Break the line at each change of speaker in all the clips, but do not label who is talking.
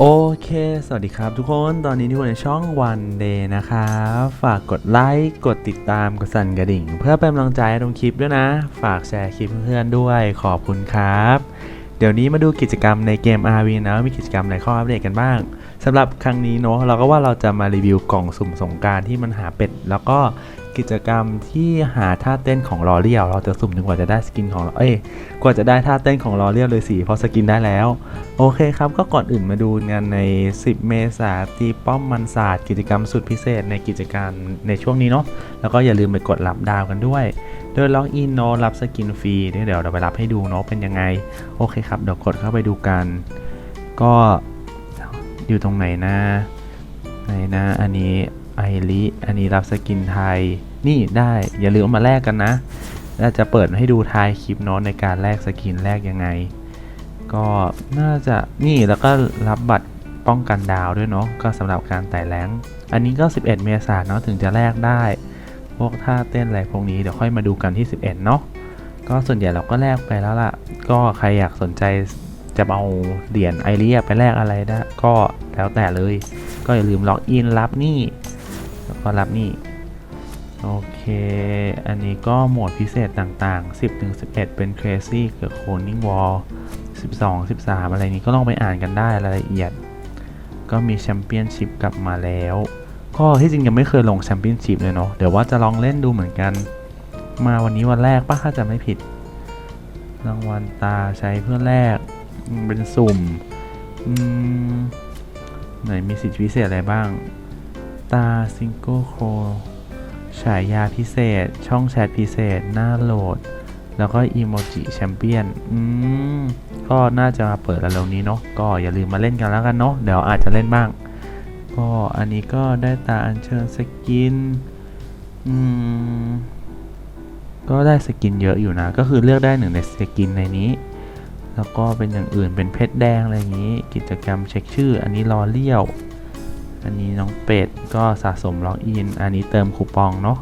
โอเค สวัสดีครับทุกคน ตอนนี้ที่อยู่ในช่อง One Day นะครับ ฝากกดไลค์ กดติดตาม กดสั่นกระดิ่ง เพื่อเป็นกำลังใจตรงคลิปด้วยนะ ฝากแชร์คลิปเพื่อนๆด้วย ขอบคุณครับ เดี๋ยวนี้มาดูกิจกรรมในเกม RV นะ มีกิจกรรมอะไรข้าอัปเดตกันบ้างสำหรับครั้งนี้เนอะเราก็ว่าเราจะมารีวิวกล่องสุ่มสงการที่มันหาเป็ด แล้วก็ กิจกรรมที่หาท่าเต้นของลอเรียลเราจะสุ่มจนกว่าจะได้สกินของเอ้ยกว่าจะได้ท่าเต้นของลอเรียลเลยสิเพราะสกินได้แล้ว โอเคครับก็ก่อนอื่นมาดูงานใน 10 เมษาตีป้อมมันศาสตร์กิจกรรมสุดพิเศษในกิจการในช่วงนี้เนาะแล้วก็อย่าลืมไปกดรับดาวกันด้วย โดยล็อกอินเนาะรับสกินฟรีเดี๋ยวเดี๋ยวเราไปรับให้ดูเนาะเป็นยังไงโอเคครับเดี๋ยวกดเข้าไปดูกัน ก็อยู่ตรงไหนนะไหนนะอันนี้ ไอริอันนี้รับสกินไทย นี่ได้อย่าลืมมาแลกกันนะเราจะเปิดให้ดูท้ายคลิปเนาะในการแลกสกินแลกยังไง ก็น่าจะนี่แล้วก็รับบัตรป้องกันดาวด้วยเนาะก็สำหรับการไต่แรงอันนี้ก็ 11 เมษายนเนาะถึงจะแลกได้ พวกท่าเต้นอะไรพวกนี้เดี๋ยวค่อยมาดูกันที่ 11 เนาะก็ส่วนใหญ่เราก็แลกไปแล้วล่ะ ก็ใครอยากสนใจจะเอาเหรียญไอเรียไปแลกอะไรได้ก็แล้วแต่เลย ก็อย่าลืมล็อกอินรับนี่ ก็รับนี่โอเค อันนี้ก็โหมดพิเศษต่างๆ 10ถึง11 เป็น Crazy กับ Coning Wall 12 13 อะไรนี้ก็ลองไปอ่านกันได้รายละเอียด ก็มีแชมเปี้ยนชิพกลับมาแล้ว ก็ที่จริงยังไม่เคยลงแชมเปี้ยนชิพเลยเนาะ เดี๋ยวว่าจะลองเล่นดูเหมือนกัน มาวันนี้วันแรกป้าถ้าจะไม่ผิด รางวัลตาใช้เพื่อแลกเป็นสุ่มอืมไหนมีสิทธิพิเศษอะไรบ้าง ตาซิงเกิลโคฉายาพิเศษ ช่องแชทพิเศษ หน้าโหลด แล้วก็อีโมจิแชมเปี้ยน อืม ก็น่าจะมาเปิดเร็วๆนี้เนาะ ก็อย่าลืมมาเล่นกันแล้วกันเนาะ เดี๋ยวอาจจะเล่นบ้าง ก็อันนี้ก็ได้ตาอัญเชิญสกิน อืม ก็ได้สกินเยอะอยู่นะ ก็คือเลือกได้หนึ่งในสกินในนี้ แล้วก็เป็นอย่างอื่นเป็นเพชรแดงอะไรอย่างนี้ กิจกรรมเช็คชื่อ อันนี้รอเลี้ยว อันนี้น้องเป็ดก็สะสมล็อกอิน อันนี้เติมคูปองเนาะ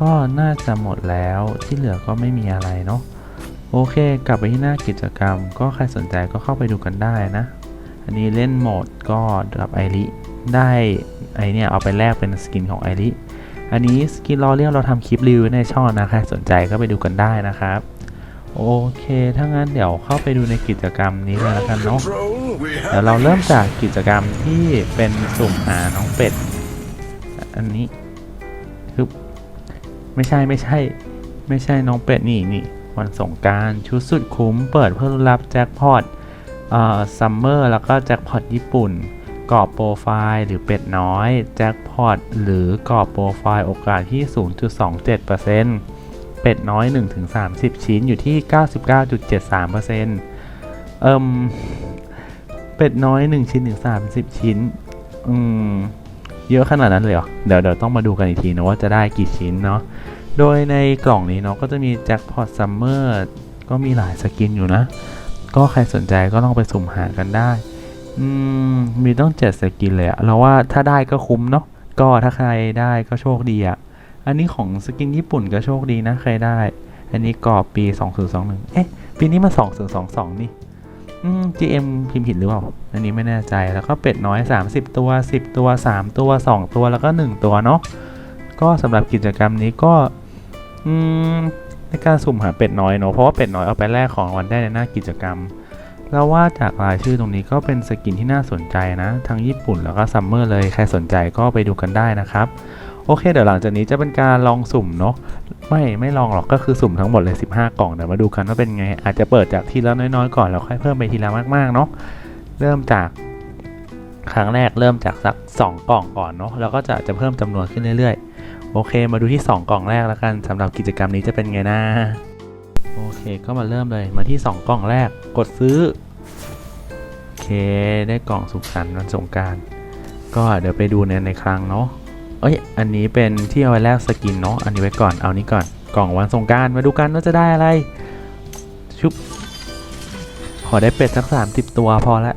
ก็น่าจะหมดแล้วที่เหลือก็ไม่มีอะไรเนาะ โอเค กลับไปที่หน้ากิจกรรม ก็ใครสนใจก็เข้าไปดูกันได้นะ อันนี้เล่นโหมดก็กับไอริได้ไอเนี่ยเอาไปแลกเป็นสกินของไอริอันนี้สกินรอเรียกเราทำคลิปรีวิวในช่องนะใครสนใจก็ไปดูกันได้นะครับ โอเค ถ้างั้นเดี๋ยวเข้าไปดูในกิจกรรมนี้เลยแล้วกันเนาะ เดี๋ยวเราเริ่มจากกิจกรรมที่เป็นสุ่มหาน้องเป็ด อันนี้คือไม่ใช่ไม่ใช่ ไม่ใช่น้องเป็ดนี่นี่วันสงการชุดสุดคุ้มเปิดเพื่อรับแจ็คพอตเอ่อซัมเมอร์แล้วก็แจ็คพอตญี่ปุ่นกรอบโปรไฟล์หรือเป็ดน้อย แจ็คพอตหรือกรอบโปรไฟล์โอกาสที่ 0.27% เป็ดน้อย 1-30 ชิ้นอยู่ที่ 99.73%เอิ่มเป็ดน้อย 1 ชิ้นถึง30 ชิ้น อืม เยอะขนาดนั้นเลยเหรอ เดี๋ยวเดี๋ยวต้องมาดูกันอีกทีนะว่าจะได้กี่ชิ้นเนาะ โดยในกล่องนี้เนาะก็จะมีแจ็คพอตซัมเมอร์ก็มีหลายสกินอยู่นะ ก็ใครสนใจก็ลองไปสุ่มหากันได้ อืม มีต้องเจ็ดสกินเลยอะเราว่าถ้าได้ก็คุ้มเนาะ ก็ถ้าใครได้ก็โชคดีอะ อันนี้ของสกินญี่ปุ่นก็โชคดีนะใครได้ อันนี้กรอบปี 2021 เอ๊ะ ปีนี้มา 2022 นี่อืม GM พิมพ์ผิดหรือเปล่า อันนี้ไม่แน่ใจ แล้วก็เป็ดน้อย 30 ตัว 10 ตัว 3 ตัว 2 ตัวแล้วก็ 1 ตัวเนาะ ก็สำหรับกิจกรรมนี้ก็ อืม ในการสุ่มหาเป็ดน้อยเนาะ เพราะว่าเป็ดน้อยเอาไปแลกของรางวันได้ในหน้ากิจกรรมแล้วว่าจากรายชื่อตรงนี้ก็เป็นสกินที่น่าสนใจนะ ทั้งญี่ปุ่นแล้วก็ซัมเมอร์เลย ใครสนใจก็ไปดูกันได้นะครับ โอเคเดี๋ยวหลังจากนี้จะเป็นการลองสุ่มเนาะไม่ไม่ลองหรอกก็คือสุ่มทั้งหมดเลย 15 กล่องเดี๋ยวมาดูกันว่าเป็นไง อาจจะเปิดจากทีละน้อยๆก่อนแล้วค่อยเพิ่มไปทีละมากๆเนาะเริ่มจากครั้งแรกเริ่มจากสัก 2 กล่องก่อนเนาะแล้วก็จะจะเพิ่มจำนวนขึ้นเรื่อยๆ โอเค มาดูที่ 2 กล่องแรกแล้วกันสำหรับกิจกรรมนี้จะเป็นไงนะโอเคก็มาเริ่มเลยมาที่ 2 กล่องแรกกดซื้อโอเคได้กล่องสุขสันต์วันสงการก็เดี๋ยวไปดูในในครั้งเนาะ เอ้ย อันนี้เป็นที่เอาไว้แลกสกินเนาะ อันนี้ไว้ก่อน เอานี้ก่อน กล่องวันสงกรารมาดูกันว่าจะได้อะไร ชุบ ขอได้เป็ดสักสามสิบตัวพอละ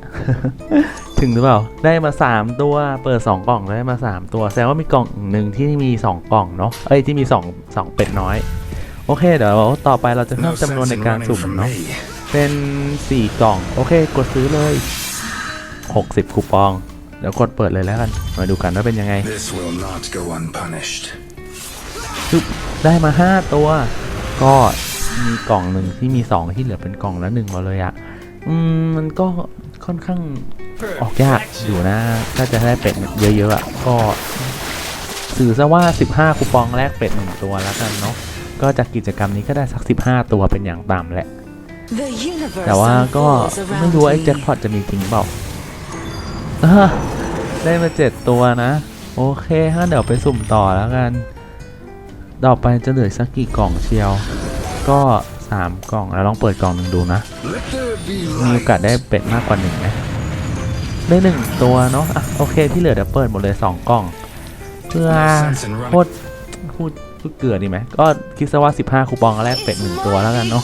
ถึงหรือเปล่า ได้มา3ตัว เปิด2กล่องได้มา3ตัว แสดงว่ามีกล่องหนึ่งที่มี2กล่องเนาะ เอ้ย ที่มี2 2เป็ดน้อย โอเค เดี๋ยวต่อไปเราจะเพิ่
No
มจำนวน
sense
ใน
in
การ
running
สุ่ม
from
เนาะ
me.
เป็น4กล่อง โอเค กดซื้อเลย60คูปอง เดี๋ยวกดเปิดเลยแล้วกันมาดูกันว่าเป็นยังไง
This will not go unpunished.
ปึ๊บได้มา 5 ตัว ก็มีกล่องหนึ่งที่มี 2 ที่เหลือเป็นกล่องละหนึ่งหมาเลยอะอืมมันก็ค่อนข้างออกยากอยู่นะ ถ้าจะได้เป็ดเยอะๆอะก็สื่อซะว่า 15 คูปองแลกเป็ดหนึ่งตัวแล้วกันเนาะก็จากกิจกรรมนี้ก็ได้สัก 15 ตัวเป็นอย่างต่ำแหละแต่ว่าก็ไม่รู้ว่าไอ้แจ็คพอตจะมีจริงเปล่าอ่า ได้มาเจ็ดตัวนะ โอเคฮะเดี๋ยวไปสุ่มต่อแล้วกัน ต่อไปจะเหลือสักกี่กล่องเชียว ก็3กล่องแล้วลองเปิดกล่องหนึ่งดูนะ มีโอกาสได้เป็ดมากกว่าหนึ่งไหมได้หนึ่งตัวเนาะอะโอเคที่เหลือเดี๋ยวเปิดหมดเลย2กล่อง เพื่อโคตรพูดพูดเกลือดีไหมก็คิดซะว่า15คูปองแรกเป็ดหนึ่งตัวแล้วกันเนาะ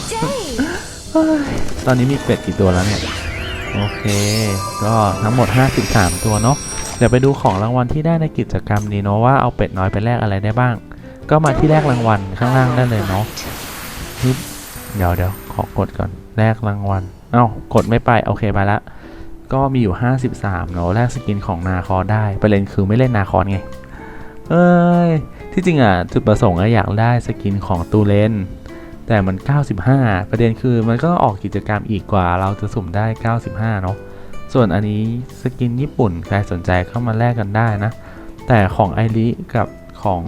ตอนนี้มีเป็ดกี่ตัวแล้วเนี่ย โอเค ก็ทั้งหมด 53 ตัวเนาะเดี๋ยวไปดูของรางวัลที่ได้ในกิจกรรมนี้เนาะว่าเอาเป็ดน้อยไปแลกอะไรได้บ้าง ก็มาที่แลกรางวัลข้างล่างได้เลยเนาะฮึบเดี๋ยวเดี๋ยวขอกดก่อนแลกรางวัลเอ้ากดไม่ไปโอเคไปละก็มีอยู่ 53 เนาะแลกสกินของนาคอได้ประเด็นคือไม่เล่นนาคอสไงเอ้ยที่จริงอะจุดประสงค์อะอยากได้สกินของตูเลน แต่มัน 95 ประเด็นคือมันก็ออกกิจกรรมอีกกว่าเราจะสุ่มได้ 95 เนาะ ส่วนอันนี้สกินญี่ปุ่นใครสนใจเข้ามาแลกกันได้นะ แต่ของไอริกับของ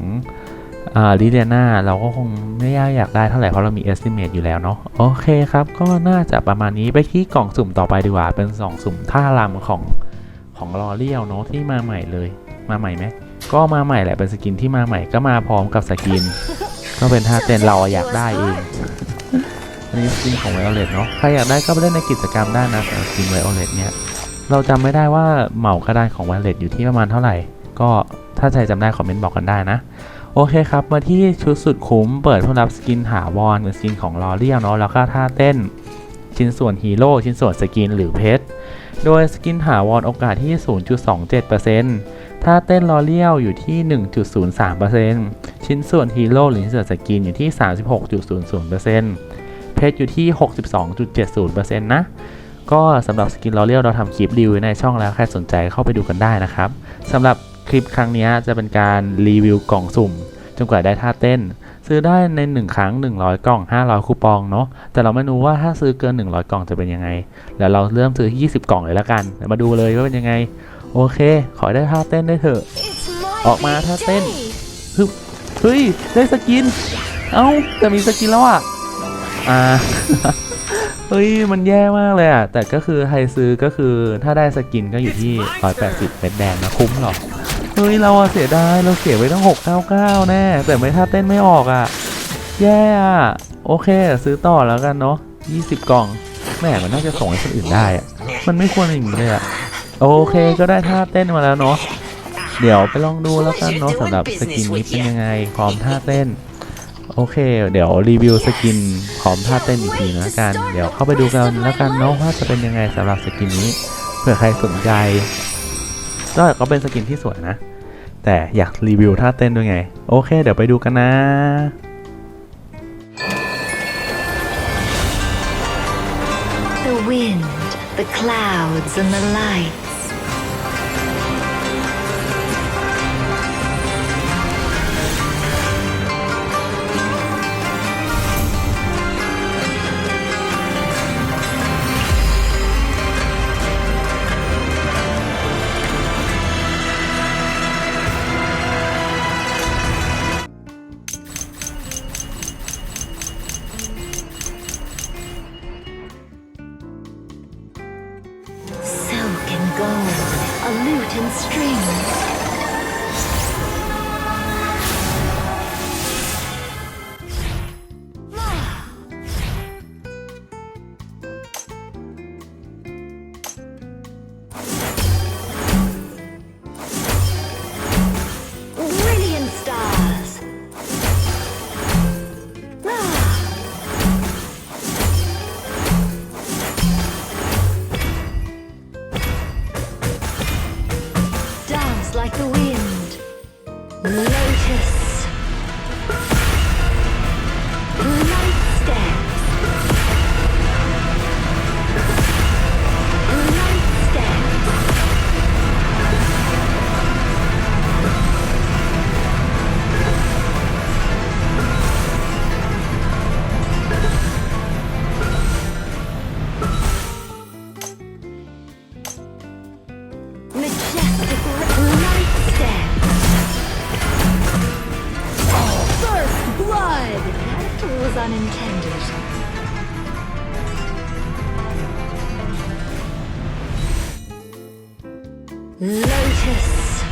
ลิเดียนาเราก็คงไม่ยากอยากได้เท่าไหร่เพราะเรามี estimate อยู่แล้วเนาะโอเคครับ ก็น่าจะประมาณนี้ไปที่กล่องสุ่มต่อไปดีกว่า เป็นสองสุ่มท่ารำของของลอเรียลเนาะที่มาใหม่เลยมาใหม่ไหมก็มาใหม่แหละเป็นสกินที่มาใหม่ก็มาพร้อมกับสกิน ก็เป็นท่าเต้นเราอยากได้เองอันนี้สกินของไวโอเลตเนาะใครอยากได้ก็ไปเล่นในกิจกรรมได้นะสำหรับสกินไวโอเลตเนี่ยเราจำไม่ได้ว่าเหมากระดานของไวโอเลตอยู่ที่ประมาณเท่าไหร่ ก็ถ้าใครจำได้คอมเมนต์บอกกันได้นะโอเคครับ มาที่ชุดสุดคุ้มเปิดเพื่อรับสกินถาวรเป็นสกินของลอเรียลเนาะแล้วก็ท่าเต้นชิ้นส่วนฮีโร่ชิ้นส่วนสกินหรือเพชรโดยสกินถาวรโอกาสที่ 0.27%ถ้าเต้นลอเรียลอยู่ที่ 1.03% ชิ้นส่วนฮีโร่หรือชิ้นส่วนสกินอยู่ที่ 36.00%เพชรอยู่ที่ 62.70%นะก็สำหรับสกินลอเรียลเราทำคลิปรีวิวในช่องแล้วใครสนใจเข้าไปดูกันได้นะครับสำหรับคลิปครั้งนี้จะเป็นการรีวิวกล่องสุ่มจนกว่าได้ท่าเต้น ซื้อได้ใน 1 ครั้ง 100 กล่อง 500 คูปองเนาะแต่เราไม่รู้ว่าถ้าซื้อเกิน 100 กล่องจะเป็นยังไง แล้วเราเริ่มซื้อ 20 กล่องเลยแล้วกันเดี๋ยวมาดูเลยว่าเป็นยังไง โอเค ขอให้ได้ท่าเต้นได้เถอะ ออกมาท่าเต้นฮึบ เฮ้ย ได้สกิน เอ้าแต่มีสกินแล้วอะ อ่า เฮ้ย มันแย่มากเลยอะ แต่ก็คือใครซื้อก็คือถ้าได้สกินก็อยู่ที่ 180เม็ดแดงนะคุ้มหรอ เฮ้ย เราอะเสียดาย เราเสียไว้ตั้ง 699 แน่ แต่ไม่ท่าเต้นไม่ออกอะ แย่อะโอเค ซื้อต่อแล้วกันเนาะ20 กล่องแหมมันน่าจะส่งให้คนอื่นได้อะมันไม่ควรอย่างนี้เลยอะโอเค ก็ได้ท่าเต้นมาแล้วเนาะ เดี๋ยวไปลองดูแล้วกันเนาะสำหรับสกินนี้เป็นยังไงพร้อมท่าเต้น โอเค เดี๋ยวรีวิวสกินพร้อมท่าเต้นอีกทีนะกัน เดี๋ยวเข้าไปดูกันแล้วกันเนาะว่าจะเป็นยังไงสำหรับสกินนี้เผื่อใครสนใจก็ก็เป็นสกินที่สวยนะ แต่อยากรีวิวท่าเต้นด้วยไง โอเค เดี๋ยวไปดูกันนะ
Silk and gold, a lute and strings. Lotus.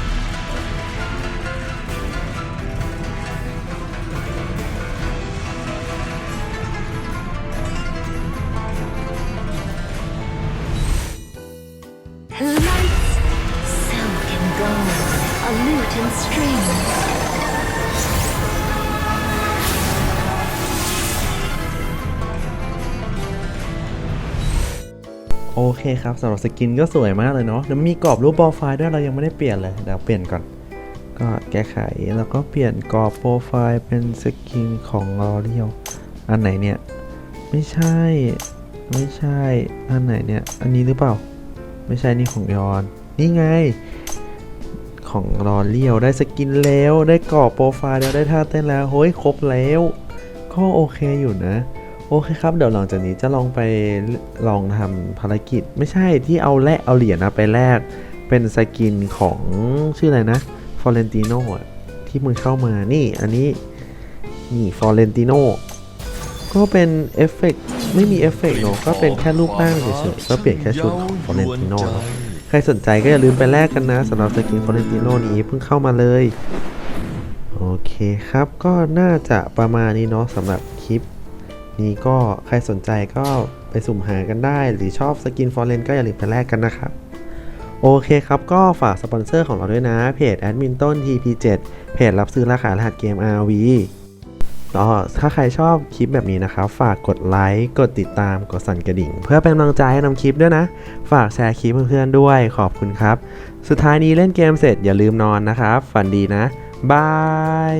Lights, silk and gold, a lute and strings.
โอเคครับสำหรับสกินก็สวยมากเลยเนาะแล้วมีกรอบรูปโปรไฟล์ด้วยเรายังไม่ได้เปลี่ยนเลยเดี๋ยวเปลี่ยนก่อน ก็แก้ไขแล้วก็เปลี่ยนกรอบโปรไฟล์เป็นสกินของลอเรียลอันไหนเนี่ย ไม่ใช่ ไม่ใช่ อันไหนเนี่ย อันนี้หรือเปล่า ไม่ใช่นี่ของยอน นี่ไง ของลอเรียลได้สกินแล้ว ได้กรอบโปรไฟล์แล้วได้ท่าเต้นแล้วเฮ้ยครบแล้ว ก็โอเคอยู่นะ อเคครับ เดี๋ยวหลังจากนี้จะลองไปลองทำภารกิจ ไม่ใช่ที่เอาแลกเอาเหรียญนะไปแลกเป็นสกินของชื่ออะไรนะฟอเรนติโน่ที่มึงเข้ามานี่อันนี้นี่ฟอเรนติโนก็เป็นเอฟเฟกต์ไม่มีเอฟเฟกต์เนอะก็เป็นแค่รูปร่างเฉยๆก็เปลี่ยนแค่ชุดของฟอเรนติโนใครสนใจก็อย่าลืมไปแลกกันนะสำหรับสกินฟอเรนติโนนี้เพิ่งเข้ามาเลย โอเคครับก็น่าจะประมาณนี้เนาะสำหรับ นี้ก็ใครสนใจก็ไปสุ่มหากันได้ หรือชอบสกินฟอร์เรนก็อย่าลืมไปแลกกันนะครับ โอเคครับ ก็ฝากสปอนเซอร์ของเราด้วยนะ เพจแอดมินต้น TP7 เพจรับซื้อราคารหัสเกม RV ก็ถ้าใครชอบคลิปแบบนี้นะครับ ฝากกดไลค์ กดติดตาม กดสั่นกระดิ่ง เพื่อเป็นกำลังใจให้นำคลิปด้วยนะ ฝากแชร์คลิปเพื่อนๆด้วย ขอบคุณครับ สุดท้ายนี้เล่นเกมเสร็จอย่าลืมนอนนะครับ ฝันดีนะ บาย